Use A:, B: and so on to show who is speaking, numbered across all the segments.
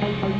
A: Thank you.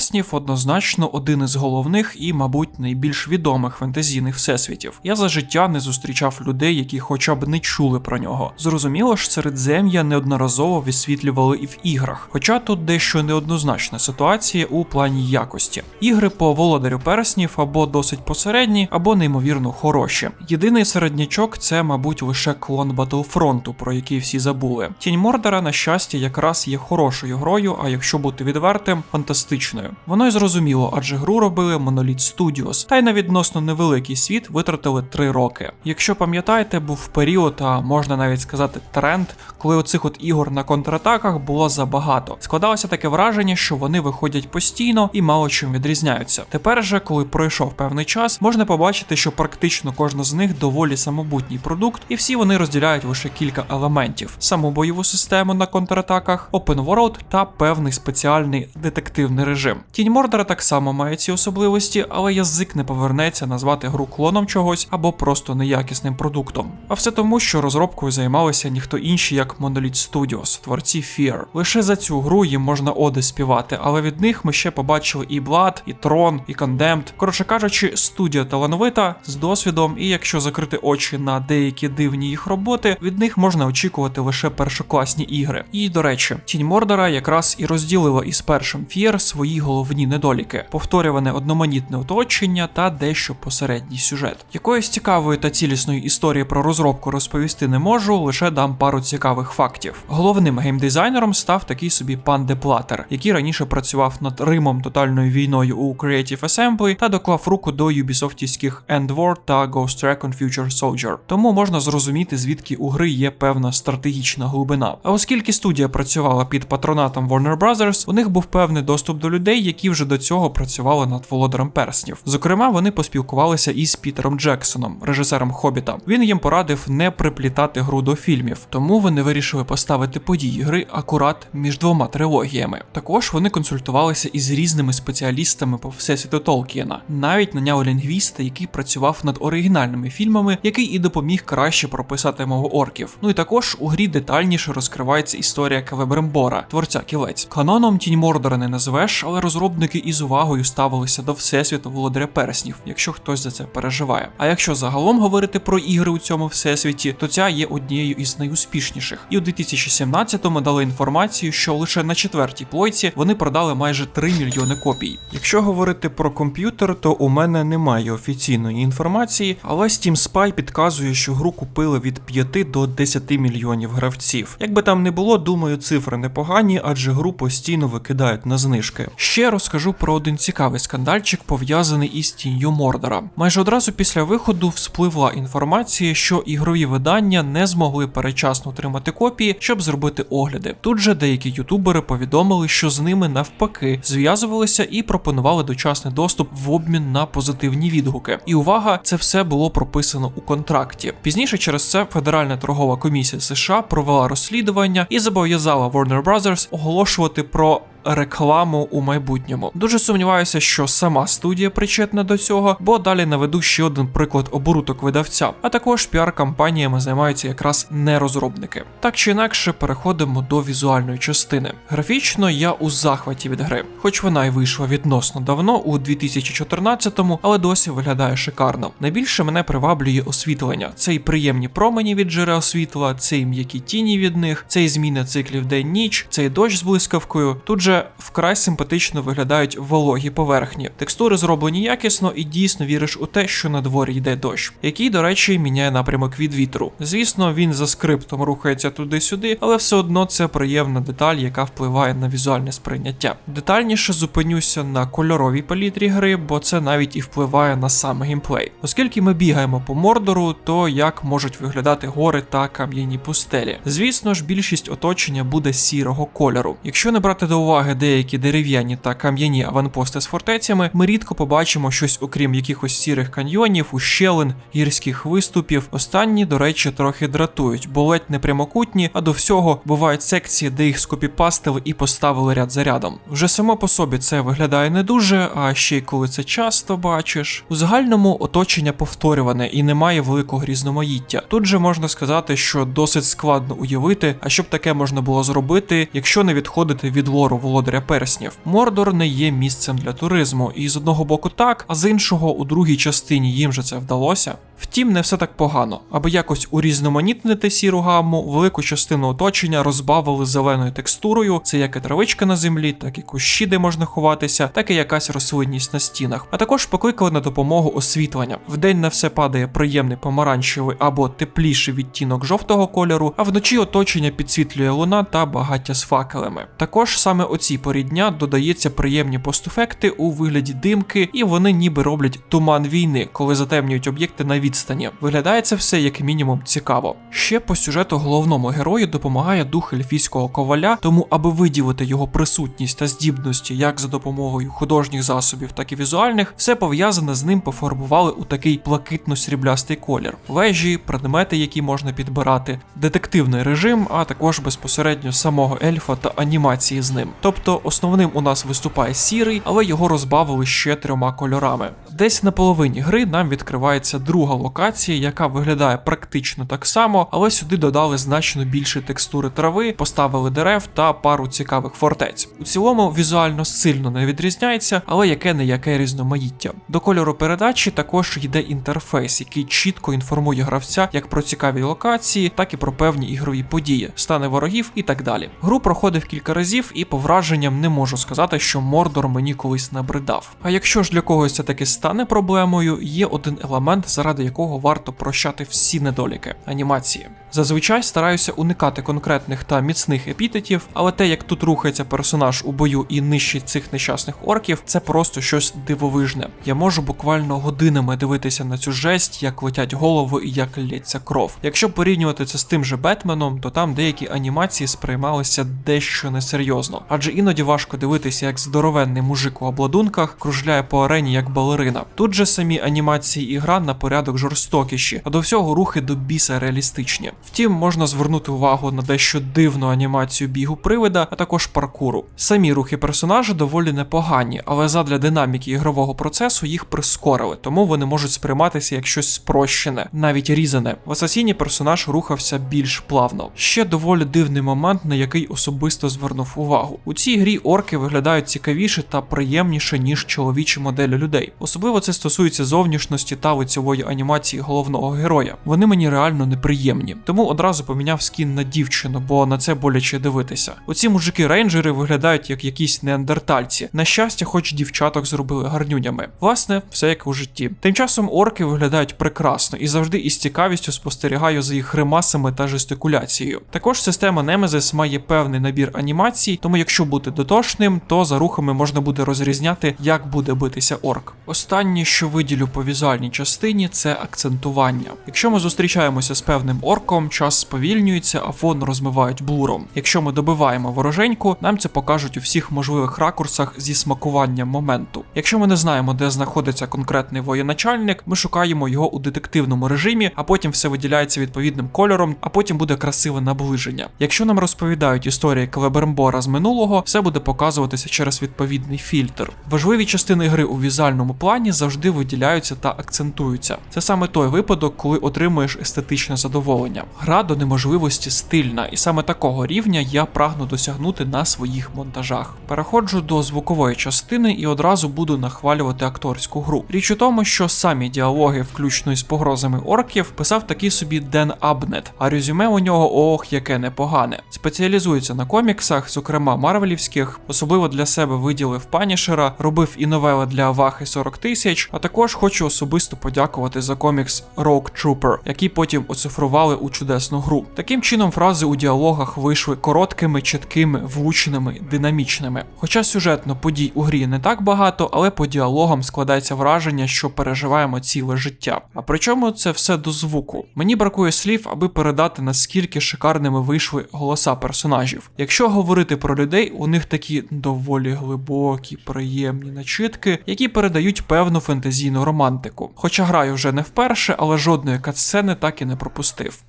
B: Володар однозначно один із головних і, мабуть, найбільш відомих фентезійних всесвітів. Я за життя не зустрічав людей, які хоча б не чули про нього. Зрозуміло ж, середзем'я неодноразово висвітлювали і в іграх, хоча тут дещо неоднозначна ситуація у плані якості. Ігри по володарю перснів або досить посередні, або неймовірно хороші. Єдиний середнячок це, мабуть, лише клон Battlefront, про який всі забули. Тінь Мордора, на щастя, якраз є хорошою грою, а якщо бути відвертим, фантастичною. Воно й зрозуміло, адже гру робили Monolith Studios, та й на відносно невеликий світ витратили 3 роки. Якщо пам'ятаєте, був період, а можна навіть сказати тренд, коли оцих от ігор на контратаках було забагато. Складалося таке враження, що вони виходять постійно і мало чим відрізняються. Тепер же, коли пройшов певний час, можна побачити, що практично кожна з них доволі самобутній продукт, і всі вони розділяють лише кілька елементів: саму бойову систему на контратаках, open world та певний спеціальний детективний режим. Тінь Мордора так само має ці особливості, але язик не повернеться назвати гру клоном чогось або просто неякісним продуктом. А все тому, що розробкою займалися ніхто інший, як Monolith Studios, творці Fear. Лише за цю гру їм можна оди співати, але від них ми ще побачили і Blood, і Tron, і Condemned. Коротше кажучи, студія талановита з досвідом, і якщо закрити очі на деякі дивні їх роботи, від них можна очікувати лише першокласні ігри. І до речі, тінь Мордора якраз і розділила із першим Fear свої головні недоліки: повторюване одноманітне оточення та дещо посередній сюжет. Якоїсь цікавої та цілісної історії про розробку розповісти не можу, лише дам пару цікавих фактів. Головним геймдизайнером став такий собі пан Деплатер, який раніше працював над Римом тотальною війною у Creative Assembly та доклав руку до юбісофтівських End War та Ghost Recon Future Soldier. Тому можна зрозуміти, звідки у гри є певна стратегічна глибина. А оскільки студія працювала під патронатом Warner Bros., у них був певний доступ до людей, які вже до цього працювали над володарем перснів. Зокрема, вони поспілкувалися із Пітером Джексоном, режисером Хобіта. Він їм порадив не приплітати гру до фільмів, тому вони вирішили поставити події гри акурат між двома трилогіями. Також вони консультувалися із різними спеціалістами по всесвіту Толкіна, навіть наняли лінгвіста, який працював над оригінальними фільмами, який і допоміг краще прописати мову орків. Ну і також у грі детальніше розкривається історія Кавебрембора, творця кілець. Каноном тінь Мордора не назвеш, але розробники із увагою ставилися до всесвіту володаря перснів, якщо хтось за це переживає. А якщо загалом говорити про ігри у цьому всесвіті, то ця є однією із найуспішніших. І у 2017-му дали інформацію, що лише на четвертій плойці вони продали майже 3 мільйони копій. Якщо говорити про комп'ютер, то у мене немає офіційної інформації, але Steam Spy підказує, що гру купили від 5 до 10 мільйонів гравців. Якби там не було, думаю, цифри непогані, адже гру постійно викидають на знижки. Ще розкажу про один цікавий скандальчик, пов'язаний із тінню Мордора. Майже одразу після виходу вспливла інформація, що ігрові видання не змогли перечасно отримати копії, щоб зробити огляди. Тут же деякі ютубери повідомили, що з ними навпаки зв'язувалися і пропонували дочасний доступ в обмін на позитивні відгуки. І увага, це все було прописано у контракті. Пізніше через це Федеральна торгова комісія США провела розслідування і зобов'язала Warner Bros. оголошувати про рекламу у майбутньому. Дуже сумніваюся, що сама студія причетна до цього, бо далі наведу ще один приклад оборудок видавця. А також піар-кампаніями займаються якраз не розробники. Так чи інакше, переходимо до візуальної частини. Графічно я у захваті від гри, хоч вона й вийшла відносно давно, у 2014-му, але досі виглядає шикарно. Найбільше мене приваблює освітлення. Це й приємні промені від джерел світла, це й м'які тіні від них, це й зміни циклів день-ніч, це й дощ з блискавкою. Тут же же вкрай симпатично виглядають вологі поверхні. Текстури зроблені якісно і дійсно віриш у те, що на дворі йде дощ, який, до речі, міняє напрямок від вітру. Звісно, він за скриптом рухається туди-сюди, але все одно це приємна деталь, яка впливає на візуальне сприйняття. Детальніше зупинюся на кольоровій палітрі гри, бо це навіть і впливає на сам геймплей. Оскільки ми бігаємо по мордору, то як можуть виглядати гори та кам'яні пустелі. Звісно ж, більшість оточення буде сірого кольору. Якщо не брати до уваги деякі дерев'яні та кам'яні аванпости з фортецями, ми рідко побачимо щось окрім якихось сірих каньйонів, ущелин, гірських виступів. Останні, до речі, трохи дратують, бо ледь не прямокутні, а до всього бувають секції, де їх скопіпастили і поставили ряд за рядом. Вже само по собі це виглядає не дуже, а ще й коли це часто бачиш. У загальному оточення повторюване і немає великого різноманіття. Тут же можна сказати, що досить складно уявити, а щоб таке можна було зробити, якщо не відходити від лору володаря перснів. Мордор не є місцем для туризму, і з одного боку так, а з іншого у другій частині їм же це вдалося. Втім, не все так погано. Аби якось урізноманітнити сіру гамму, велику частину оточення розбавили зеленою текстурою. Це як і травичка на землі, так і кущі, де можна ховатися, так і якась рослинність на стінах. А також покликали на допомогу освітлення. Вдень на все падає приємний помаранчевий або тепліший відтінок жовтого кольору, а вночі оточення підсвітлює луна та багаття з факелами. Також саме о цій порі дня додається приємні постефекти у вигляді димки, і вони ніби роблять туман війни, коли затемнюють об'єкти на відстані. Виглядає це все як мінімум цікаво. Ще по сюжету головному герою допомагає дух ельфійського коваля, тому аби виділити його присутність та здібності як за допомогою художніх засобів, так і візуальних, все пов'язане з ним пофарбували у такий блакитно-сріблястий колір. Вежі, предмети, які можна підбирати, детективний режим, а також безпосередньо самого ельфа та анімації з ним. Тобто основним у нас виступає сірий, але його розбавили ще трьома кольорами. Десь на половині гри нам відкривається друга локація, яка виглядає практично так само, але сюди додали значно більше текстури трави, поставили дерев та пару цікавих фортець. У цілому візуально сильно не відрізняється, але яке не яке різноманіття. До кольору передачі також йде інтерфейс, який чітко інформує гравця як про цікаві локації, так і про певні ігрові події, стани ворогів і так далі. Гру проходив кілька разів, і по враженням не можу сказати, що Мордор мені колись набридав. А якщо ж для когось це таки стане проблемою, є один елемент, заради якого варто прощати всі недоліки анімації. Зазвичай стараюся уникати конкретних та міцних епітетів, але те, як тут рухається персонаж у бою і нищить цих нещасних орків, це просто щось дивовижне. Я можу буквально годинами дивитися на цю жесть, як летять голови і як лється кров. Якщо порівнювати це з тим же Бетменом, то там деякі анімації сприймалися дещо несерйозно, адже іноді важко дивитися, як здоровенний мужик у обладунках кружляє по арені як балерина. Тут же самі анімації і гра на порядок жорстокіші, а до всього рухи до біса реалістичні. Втім, можна звернути увагу на дещо дивну анімацію бігу привида, а також паркуру. Самі рухи персонажа доволі непогані, але задля динаміки ігрового процесу їх прискорили, тому вони можуть сприйматися як щось спрощене, навіть різане. В асасіні персонаж рухався більш плавно. Ще доволі дивний момент, на який особисто звернув увагу. У цій грі орки виглядають цікавіше та приємніше, ніж чоловічі моделі людей. Особливо це стосується зовнішності та лицевої анімації головного героя. Вони мені реально неприємні. Тому одразу поміняв скін на дівчину, бо на це боляче дивитися. Оці мужики-рейнджери виглядають як якісь неандертальці. На щастя, хоч дівчаток зробили гарнюнями. Власне, все як у житті. Тим часом орки виглядають прекрасно і завжди із цікавістю спостерігаю за їх гримасами та жестикуляцією. Також система Nemesis має певний набір анімацій, тому якщо бути дотошним, то за рухами можна буде розрізняти, як буде битися орк. Останнє, що виділю по візуальній частині, це акцентування. Якщо ми зустрічаємося з певним орком, час сповільнюється, а фон розмивають блуром. Якщо ми добиваємо вороженьку, нам це покажуть у всіх можливих ракурсах зі смакуванням моменту. Якщо ми не знаємо, де знаходиться конкретний воєначальник, ми шукаємо його у детективному режимі, а потім все виділяється відповідним кольором, а потім буде красиве наближення. Якщо нам розповідають історії Клебермбора з минулого, все буде показуватися через відповідний фільтр. Важливі частини гри у візуальному плані завжди виділяються та акцентуються. Це Це саме той випадок, коли отримуєш естетичне задоволення. Гра до неможливості стильна, і саме такого рівня я прагну досягнути на своїх монтажах. Переходжу до звукової частини і одразу буду нахвалювати акторську гру. Річ у тому, що самі діалоги, включно із погрозами орків, писав такий собі Ден Абнет, а резюме у нього ох, яке непогане. Спеціалізується на коміксах, зокрема марвелівських, особливо для себе виділив Панішера, робив і новели для Вахи 40 тисяч, а також хочу особисто подякувати за комікс Rogue Trooper, який потім оцифрували у чудесну гру. Таким чином, фрази у діалогах вийшли короткими, чіткими, влучними, динамічними. Хоча сюжетно подій у грі не так багато, але по діалогам складається враження, що переживаємо ціле життя. А причому це все до звуку. Мені бракує слів, аби передати наскільки шикарними вийшли голоса персонажів. Якщо говорити про людей, у них такі доволі глибокі, приємні начитки, які передають певну фентезійну романтику. Хоча граю вже не вперше, але жодної катсцени так і не пропустив.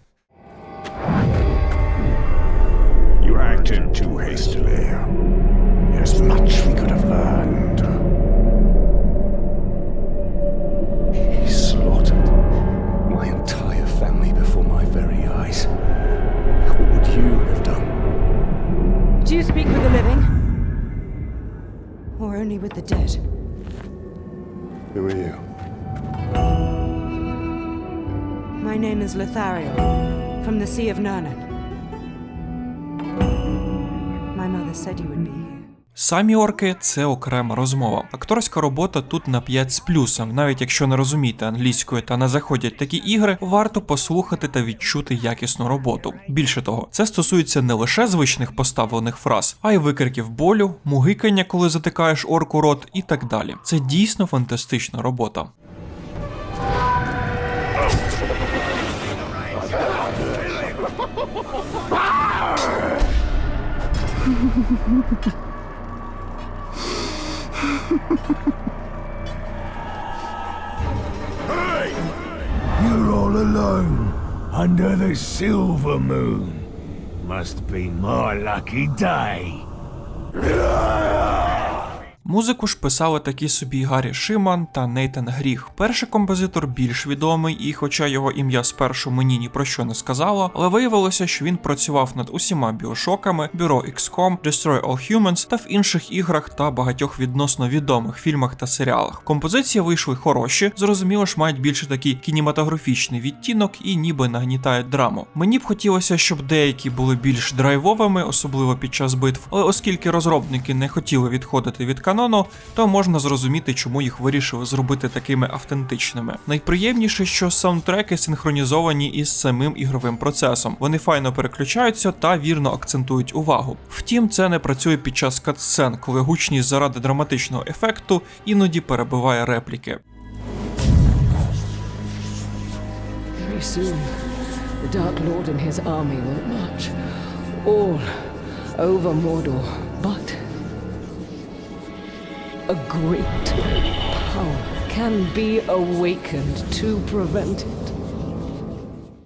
A: You acted too hastily. There's much we could have learned.
C: He slaughtered my entire family before my very eyes. What would you have done?
D: Do you speak with the living? Or only with the dead? Is Lothariel, from the Sea of Nurnen. My mother said you would be here.
B: Самі орки це окрема розмова. Акторська робота тут на 5 з плюсом. Навіть якщо не розумієте англійської та не заходять такі ігри, варто послухати та відчути якісну роботу. Більше того, це стосується не лише звичних поставлених фраз, а й викриків болю, мугикання, коли затикаєш орку рот, і так далі. Це дійсно фантастична робота.
A: You're all alone under the silver moon. Must be my lucky day.
B: Музику ж писали такі собі Гаррі Шиман та Нейтан Гріх. Перший композитор більш відомий, і хоча його ім'я спершу мені ні про що не сказало, але виявилося, що він працював над усіма біошоками, бюро XCOM, Destroy All Humans та в інших іграх та багатьох відносно відомих фільмах та серіалах. Композиції вийшли хороші, зрозуміло ж мають більше такий кінематографічний відтінок і ніби нагнітають драму. Мені б хотілося, щоб деякі були більш драйвовими, особливо під час битв, але оскільки розробники не хотіли відходити від канону, то можна зрозуміти, чому їх вирішили зробити такими автентичними. Найприємніше, що саундтреки синхронізовані із самим ігровим процесом. Вони файно переключаються та вірно акцентують увагу. Втім, це не працює під час катсцен, коли гучність заради драматичного ефекту іноді перебиває репліки.
E: The Dark Lord and his army will march all over Mordor. But a great power can be awakened to prevent it.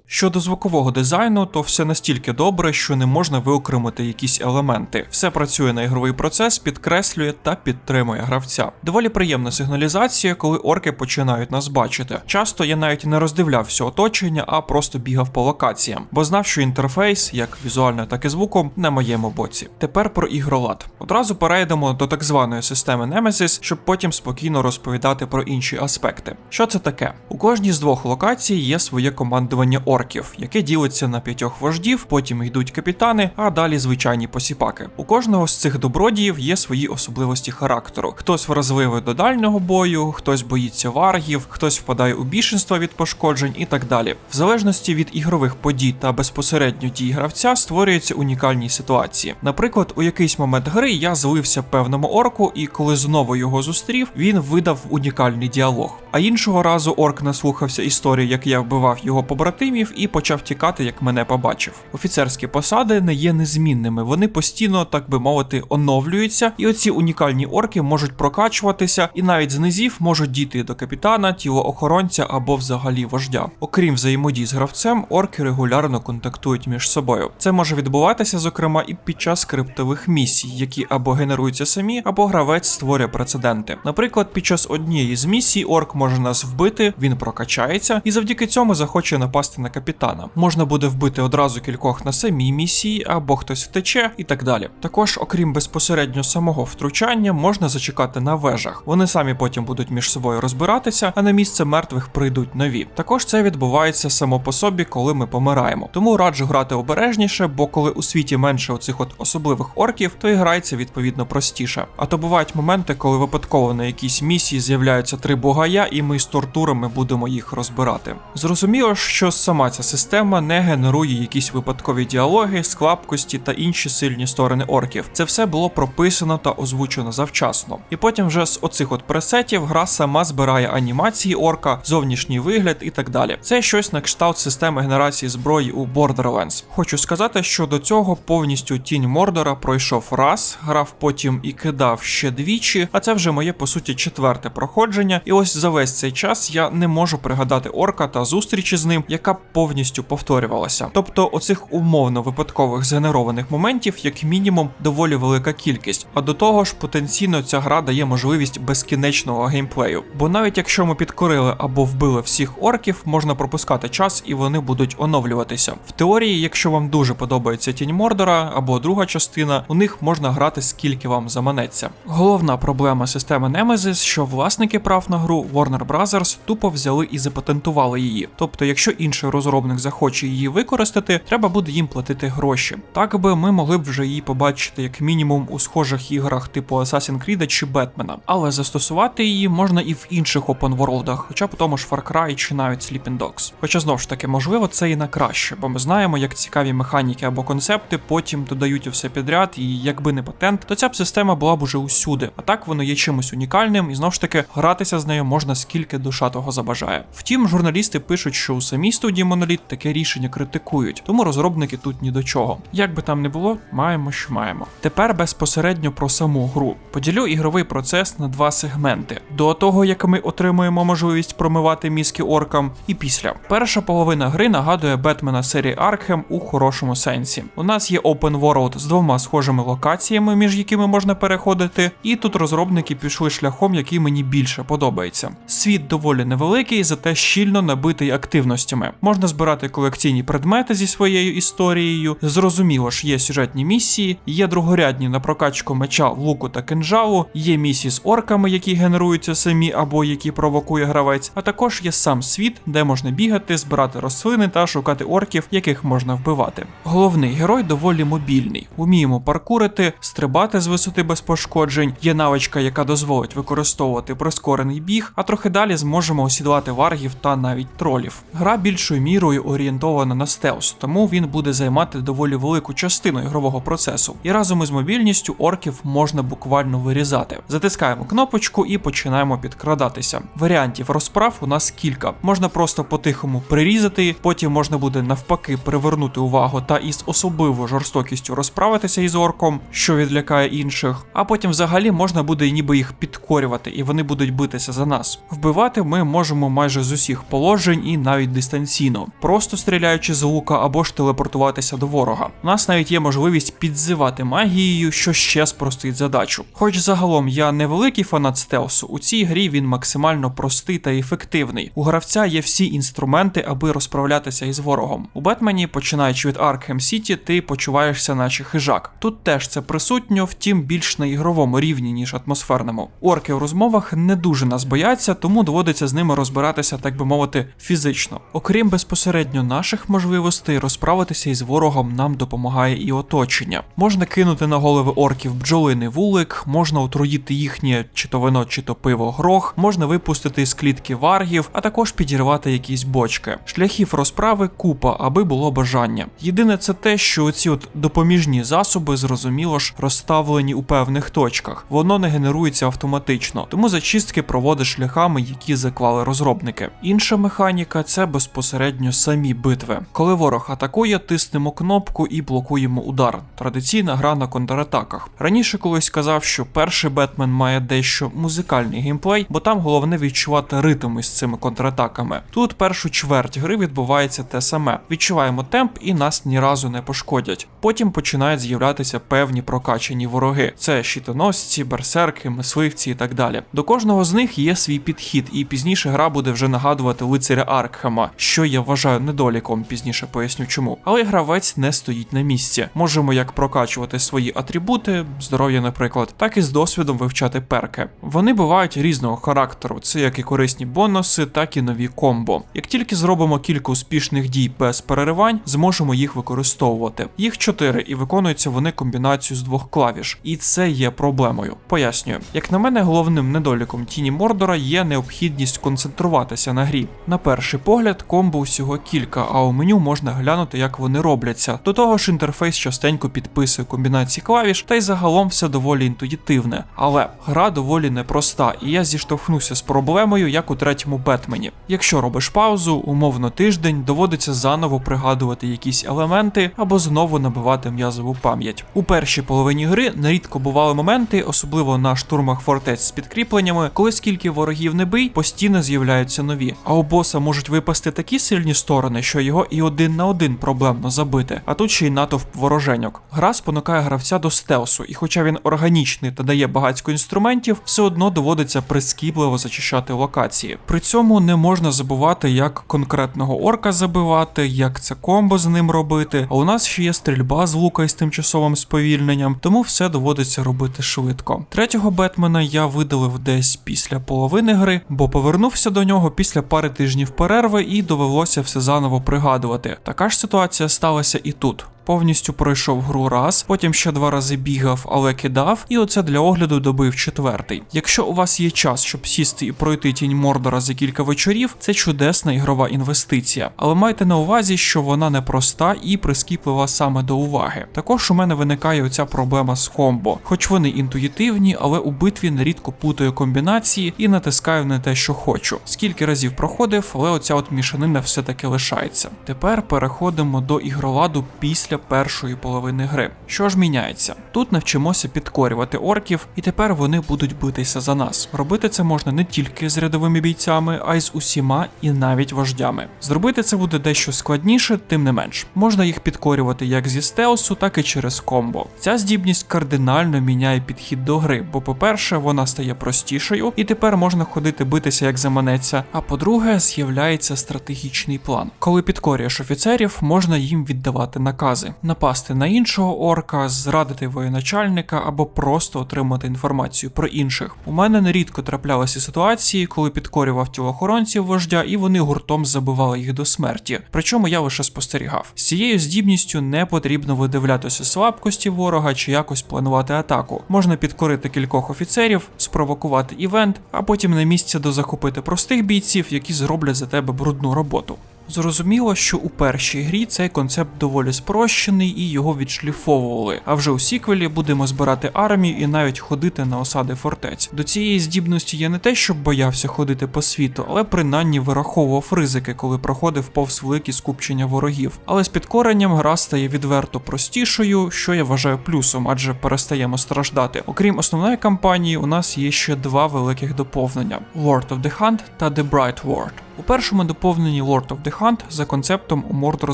B: Щодо звукового дизайну, то все настільки добре, що не можна виокремити якісь елементи. Все працює на ігровий процес, підкреслює та підтримує гравця. Доволі приємна сигналізація, коли орки починають нас бачити. Часто я навіть не роздивлявся оточення, а просто бігав по локаціям, бо знав, що інтерфейс, як візуально, так і звуком, на моєму боці. Тепер про ігролад. Одразу перейдемо до так званої системи Nemesis, щоб потім спокійно розповідати про інші аспекти. Що це таке? У кожній з двох локацій є своє командування орків, яке ділиться на п'ятьох вождів, потім йдуть капітани, а далі звичайні посіпаки. У кожного з цих добродіїв є свої особливості характеру. Хтось вразливий до дальнього бою, хтось боїться варгів, хтось впадає у бішенство від пошкоджень і так далі. В залежності від ігрових подій та безпосередньо дій гравця створюються унікальні ситуації. Наприклад, у якийсь момент гри я злився певному орку, і коли знову його зустрів, він видав унікальний діалог. А іншого разу орк наслухався історії, як я вбивав його побратимів, воїнів і почав тікати, як мене побачив. Офіцерські посади не є незмінними, вони постійно, так би мовити, оновлюються, і оці унікальні орки можуть прокачуватися і навіть з низів можуть дійти до капітана, тілоохоронця або взагалі вождя. Окрім взаємодії з гравцем, орки регулярно контактують між собою. Це може відбуватися, зокрема, і під час скриптових місій, які або генеруються самі, або гравець створює прецеденти. Наприклад, під час однієї з місій орк може нас вбити, він прокачається, і завдяки цьому захоче напасти на капітана. Можна буде вбити одразу кількох на самій місії, або хтось втече, і так далі. Також, окрім безпосередньо самого втручання, можна зачекати на вежах. Вони самі потім будуть між собою розбиратися, а на місце мертвих прийдуть нові. Також це відбувається само по собі, коли ми помираємо. Тому раджу грати обережніше, бо коли у світі менше оцих от особливих орків, то і грається відповідно простіше. А то бувають моменти, коли випадково на якійсь місії з'являються три богая, і ми з тортурами будемо їх розбирати. Зрозуміло, що сама ця система не генерує якісь випадкові діалоги, склапкості та інші сильні сторони орків. Це все було прописано та озвучено завчасно. І потім вже з оцих от пресетів гра сама збирає анімації орка, зовнішній вигляд і так далі. Це щось на кшталт системи генерації зброї у Borderlands. Хочу сказати, що до цього повністю тінь Мордора пройшов раз, грав потім і кидав ще двічі, а це вже моє по суті четверте проходження. І ось за весь цей час я не можу пригадати орка та зустрічі з ним, яка повністю повторювалася. Тобто оцих умовно випадкових згенерованих моментів, як мінімум, доволі велика кількість. А до того ж, потенційно ця гра дає можливість безкінечного геймплею. Бо навіть якщо ми підкорили або вбили всіх орків, можна пропускати час і вони будуть оновлюватися. В теорії, якщо вам дуже подобається тінь Мордора або друга частина, у них можна грати скільки вам заманеться. Головна проблема системи Nemesis, що власники прав на гру Warner Bros. тупо взяли і запатентували її. Тобто, якщо інший розробник захоче її використати, треба буде їм платити гроші. Так би ми могли б вже її побачити як мінімум у схожих іграх типу Assassin's Creed чи Бетмена. Але застосувати її можна і в інших опенворлдах, хоча б тому ж Far Cry чи навіть Sleeping Dogs. Хоча знов ж таки, можливо, це і на краще, бо ми знаємо, як цікаві механіки або концепти потім додають все підряд, і якби не патент, то ця б система була б уже усюди. А так воно є чимось унікальним, і знов ж таки гратися з нею можна скільки душа того забажає. Втім, журналісти пишуть, що у самій студії Monolith таке рішення критикують, тому розробники тут ні до чого. Як би там не було, маємо, що маємо. Тепер безпосередньо про саму гру. Поділю ігровий процес на два сегменти: до того, як ми отримуємо можливість промивати мізки оркам, і після. Перша половина гри нагадує Бетмена серії Arkham у хорошому сенсі. У нас є open world з двома схожими локаціями, між якими можна переходити, і тут розробники пішли шляхом, який мені більше подобається. Світ доволі невеликий, зате щільно набитий активностями. Можна збирати колекційні предмети зі своєю історією. Зрозуміло ж, є сюжетні місії, є другорядні на прокачку меча, луку та кинжалу, є місії з орками, які генеруються самі або які провокує гравець, а також є сам світ, де можна бігати, збирати рослини та шукати орків, яких можна вбивати. Головний герой доволі мобільний. Уміємо паркурити, стрибати з висоти без пошкоджень. Є навичка, яка дозволить використовувати прискорений біг, а трохи далі зможемо осідлати варгів та навіть тролів. Гра більшою мірою орієнтована на стелс, тому він буде займати доволі велику частину ігрового процесу. І разом із мобільністю орків можна буквально вирізати. Затискаємо кнопочку і починаємо підкрадатися. Варіантів розправ у нас кілька. Можна просто по-тихому прирізати, потім можна буде навпаки привернути увагу та із особливою жорстокістю розправитися із орком, що відлякає інших. А потім взагалі можна буде ніби їх підкорювати, і вони будуть битися за нас. Вбивати ми можемо майже з усіх положень і навіть дистанційно, просто стріляючи з лука або ж телепортуватися до ворога. У нас навіть є можливість підзивати магією, що ще спростить задачу. Хоч загалом я не великий фанат стелсу, у цій грі він максимально простий та ефективний. У гравця є всі інструменти, аби розправлятися із ворогом. У Бетмені, починаючи від Аркхем Сіті, ти почуваєшся наче хижак. Тут теж це присутньо, втім більш на ігровому рівні, ніж атмосферному. Орки у розмовах не дуже нас бояться, тому доводиться з ними розбиратися, так би мовити, фізично. Окрім безпосередньо наших можливостей, розправитися із ворогом нам допомагає і оточення. Можна кинути на голови орків бджолиний вулик, можна отруїти їхнє чи то вино, чи то пиво грох, можна випустити з клітки варгів, а також підірвати якісь бочки. Шляхів розправи купа, аби було бажання. Єдине це те, що ці от допоміжні засоби, зрозуміло ж, розставлені у певних точках. Воно не генерується автоматично, тому зачистки проводиш шляхами, які заклали розробники. Інша механіка це безпосередньо безпосередньо самі битви. Коли ворог атакує, тиснемо кнопку і блокуємо удар. Традиційна гра на контратаках. Раніше колись казав, що перший Бетмен має дещо музикальний геймплей, бо там головне відчувати ритм із цими контратаками. Тут першу чверть гри відбувається те саме. Відчуваємо темп і нас ні разу не пошкодять. Потім починають з'являтися певні прокачані вороги. Це щитоносці, берсерки, мисливці і так далі. До кожного з них є свій підхід, і пізніше гра буде вже нагадувати лицаря Аркхема, що я вважаю недоліком, пізніше поясню чому. Але гравець не стоїть на місці. Можемо як прокачувати свої атрибути, здоров'я, наприклад, так і з досвідом вивчати перки. Вони бувають різного характеру, це як і корисні бонуси, так і нові комбо. Як тільки зробимо кілька успішних дій без переривань, зможемо їх використовувати. Їх чотири, і виконуються вони комбінацією з двох клавіш, і це є проблемою. Пояснюю, як на мене, головним недоліком тіні Мордора є необхідність концентруватися на грі. На перший погляд, комбо усього кілька, а у меню можна глянути, як вони робляться. До того ж, інтерфейс частенько підписує комбінації клавіш, та й загалом все доволі інтуїтивне. Але гра доволі непроста, і я зіштовхнуся з проблемою, як у третьому Бетмені. Якщо робиш паузу, умовно тиждень, доводиться заново пригадувати якісь елементи або знову набивати м'язову пам'ять. У першій половині гри нерідко бували моменти, особливо на штурмах фортець з підкріпленнями, коли скільки ворогів не бий, постійно з'являються нові. А у боса можуть випасти такі сильні сторони, що його і один на один проблемно забити. А тут ще й натовп вороженьок. Гра спонукає гравця до стелсу, і хоча він органічний та дає багатько інструментів, все одно доводиться прискіпливо зачищати локації. При цьому не можна забувати, як конкретного орка забивати, як це комбо з ним робити. А у нас ще є стрільба з лука із тимчасовим сповільненням, тому все доводиться робити швидко. Третього Бетмена я видалив десь після половини гри, бо повернувся до нього після пари тижнів перерви і довелося все заново пригадувати. Така ж ситуація сталася і тут. Повністю пройшов гру раз, потім ще два рази бігав, але кидав, і оце для огляду добив четвертий. Якщо у вас є час, щоб сісти і пройти тінь Мордора за кілька вечорів, це чудесна ігрова інвестиція. Але майте на увазі, що вона непроста і прискіплива саме до уваги. Також у мене виникає оця проблема з комбо, хоч вони інтуїтивні, але у битві нерідко путаю комбінації і натискаю не те, що хочу. Скільки разів проходив, але оця от мішанина все-таки лишається. Тепер переходимо до ігроладу після першої половини гри. Що ж міняється? Тут навчимося підкорювати орків, і тепер вони будуть битися за нас. Робити це можна не тільки з рядовими бійцями, а й з усіма і навіть вождями. Зробити це буде дещо складніше, тим не менш. Можна їх підкорювати як зі стелсу, так і через комбо. Ця здібність кардинально міняє підхід до гри, бо, по-перше, вона стає простішою, і тепер можна ходити битися як заманеться. А по-друге, з'являється стратегічний план. Коли підкорюєш офіцерів, можна їм віддавати накази, напасти на іншого орка, зрадити воєначальника або просто отримати інформацію про інших. У мене нерідко траплялися ситуації, коли підкорював тілохоронців вождя, і вони гуртом забивали їх до смерті. Причому я лише спостерігав. З цією здібністю не потрібно видивлятися слабкості ворога чи якось планувати атаку. Можна підкорити кількох офіцерів, спровокувати івент, а потім на місці дозахопити простих бійців, які зроблять за тебе брудну роботу. Зрозуміло, що у першій грі цей концепт доволі спрощений і його відшліфовували. А вже у сіквелі будемо збирати армію і навіть ходити на осади фортець. До цієї здібності я не те, щоб боявся ходити по світу, але принаймні вираховував ризики, коли проходив повз великі скупчення ворогів. Але з підкоренням гра стає відверто простішою, що я вважаю плюсом, адже перестаємо страждати. Окрім основної кампанії, у нас є ще два великих доповнення: Lord of the Hunt та The Bright World. У першому доповненні Lord of the Hunt за концептом у Мордор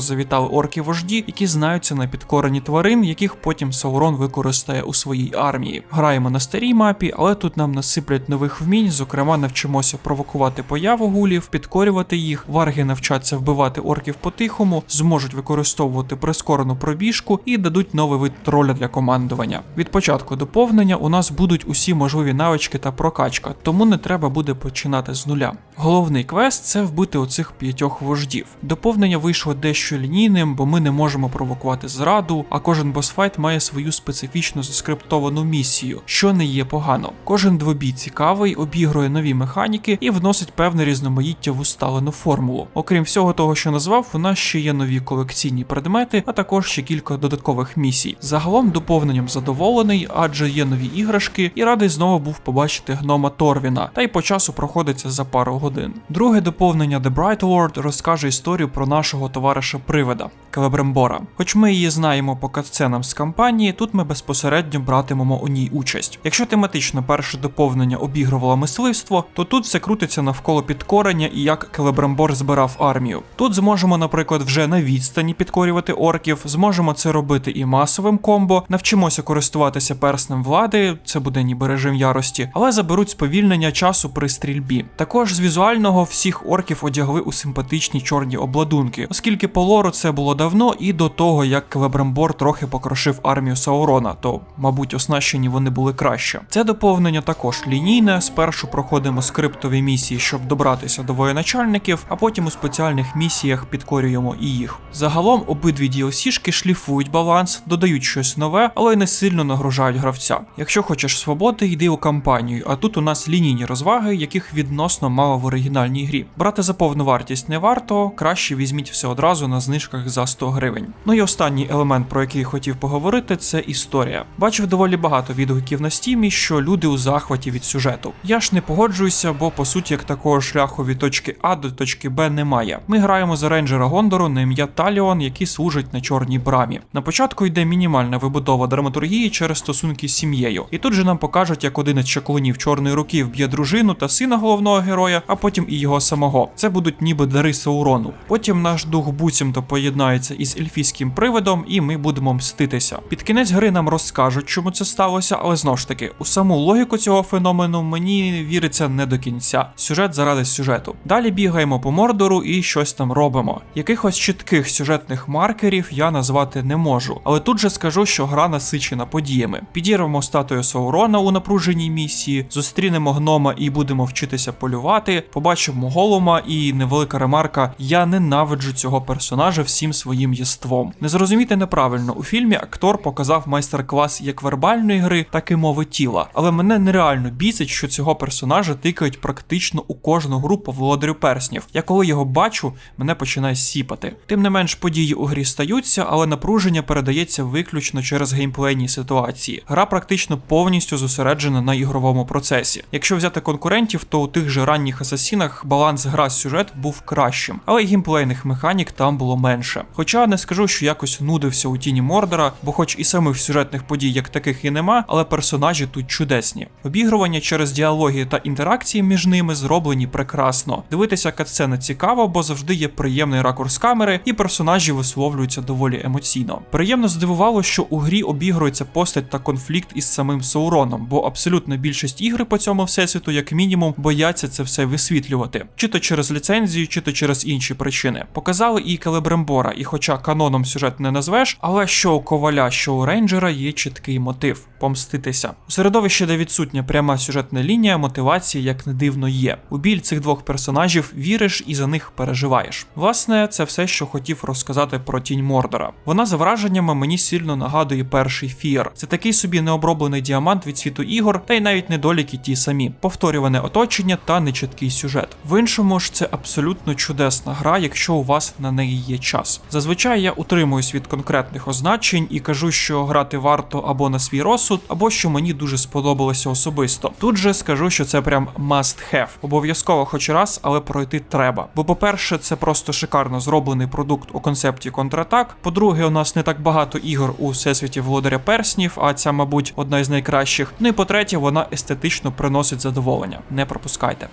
B: завітали орки-вожді, які знаються на підкоренні тварин, яких потім Саурон використає у своїй армії. Граємо на старій мапі, але тут нам насиплять нових вмінь, зокрема, навчимося провокувати появу гулів, підкорювати їх, варги навчаться вбивати орків по-тихому, зможуть використовувати прискорену пробіжку і дадуть новий вид троля для командування. Від початку доповнення у нас будуть усі можливі навички та прокачка, тому не треба буде починати з нуля. Головний квест це вбити оцих п'ятьох вождів. Доповнення вийшло дещо лінійним, бо ми не можемо провокувати зраду, а кожен босфайт має свою специфічно заскриптовану місію, що не є погано. Кожен двобій цікавий, обігрує нові механіки і вносить певне різноманіття в усталену формулу. Окрім всього того, що назвав, у нас ще є нові колекційні предмети, а також ще кілька додаткових місій. Загалом доповненням задоволений, адже є нові іграшки, і радий знову був побачити гнома Торвіна, та й по часу проходиться за пару годин. Друге доповнення доповнення The Bright World розкаже історію про нашого товариша Привида Келебрембора. Хоч ми її знаємо по катсценам з кампанії, тут ми безпосередньо братимемо у ній участь. Якщо тематично перше доповнення обігрувало мисливство, то тут все крутиться навколо підкорення і як Келебрембор збирав армію. Тут зможемо, наприклад, вже на відстані підкорювати орків, зможемо це робити і масовим комбо, навчимося користуватися перснем влади, це буде ніби режим ярості, але заберуть сповільнення часу при стрільбі. Також з візуального всіх орків одягли у симпатичні чорні обладунки, оскільки по лору це було давно і до того, як Келебрембор трохи покрошив армію Саурона, то, мабуть, оснащені вони були краще. Це доповнення також лінійне. Спершу проходимо скриптові місії, щоб добратися до воєначальників, а потім у спеціальних місіях підкорюємо і їх. Загалом обидві DLC-шки шліфують баланс, додають щось нове, але й не сильно нагружають гравця. Якщо хочеш свободи, йди у кампанію, а тут у нас лінійні розваги, яких відносно мало в оригінальній грі. Брати за повну вартість не варто, краще візьміть все одразу на знижках за 100 гривень. Ну і останній елемент, про який хотів поговорити, це історія. Бачив доволі багато відгуків на стімі, що люди у захваті від сюжету. Я ж не погоджуюся, бо по суті як такого шляху від точки А до точки Б немає. Ми граємо за рейнджера Гондору на ім'я Таліон, який служить на чорній брамі. На початку йде мінімальна вибудова драматургії через стосунки з сім'єю, і тут же нам покажуть, як один із чаклунів чорної руки вб'є дружину та сина головного героя, а потім і його самого. Це будуть ніби дари Саурону. Потім наш дух буцімто поєднається із ельфійським привидом, і ми будемо мститися. Під кінець гри нам розкажуть, чому це сталося, але знову ж таки, у саму логіку цього феномену мені віриться не до кінця. Сюжет заради сюжету. Далі бігаємо по мордору і щось там робимо. Якихось чітких сюжетних маркерів я назвати не можу, але тут же скажу, що гра насичена подіями. Підірвемо статую Саурона у напруженій місії, зустрінемо гнома і будемо вчитися полювати. Побачимо голума і невелика ремарка. Я ненавиджу цього персонажа всім своїм єством. Не зрозумійте неправильно, у фільмі актор показав майстер-клас як вербальної гри, так і мови тіла. Але мене нереально бісить, що цього персонажа тикають практично у кожну гру по володарю перснів. Я коли його бачу, мене починає сіпати. Тим не менш, події у грі стаються, але напруження передається виключно через геймплейні ситуації. Гра практично повністю зосереджена на ігровому процесі. Якщо взяти конкурентів, то у тих же ранніх асасінах баланс гра сюжет був кращим, але й геймплейних механік там було менше. Хоча не скажу, що якось нудився у тіні Мордора, бо хоч і самих сюжетних подій як таких і нема, але персонажі тут чудесні. Обігрування через діалоги та інтеракції між ними зроблені прекрасно. Дивитися катсцени цікаво, бо завжди є приємний ракурс камери, і персонажі висловлюються доволі емоційно. Приємно здивувало, що у грі обігрується постать та конфлікт із самим Сауроном, бо абсолютно більшість ігри по цьому всесвіту, як мінімум, бояться це все висвітлювати, чи то через ліцензію, чи то через інші причини. Показали і Келебрембора, і хоча каноном сюжет не назвеш, але що у коваля, що у рейнджера є чіткий мотив помститися. У середовищі, де відсутня пряма сюжетна лінія, мотивація, як не дивно, є. У біль цих двох персонажів віриш і за них переживаєш. Власне, це все, що хотів розказати про тінь Мордора. Вона за враженнями мені сильно нагадує перший фір. Це такий собі необроблений діамант від світу ігор, та й навіть недоліки ті самі, повторюване оточення та нечіткий сюжет. В іншому ж це абсолютно чудесна гра, якщо у вас на неї є час. Зазвичай я утримуюсь від конкретних означень і кажу, що грати варто або на свій розсуд, або що мені дуже сподобалося особисто. Тут же скажу, що це прям must have. Обов'язково хоч раз, але пройти треба. Бо, по-перше, це просто шикарно зроблений продукт у концепті контратак. По-друге, у нас не так багато ігор у всесвіті володаря перснів, а ця, мабуть, одна із найкращих. Ну і по-третє, вона естетично приносить задоволення. Не пропускайте.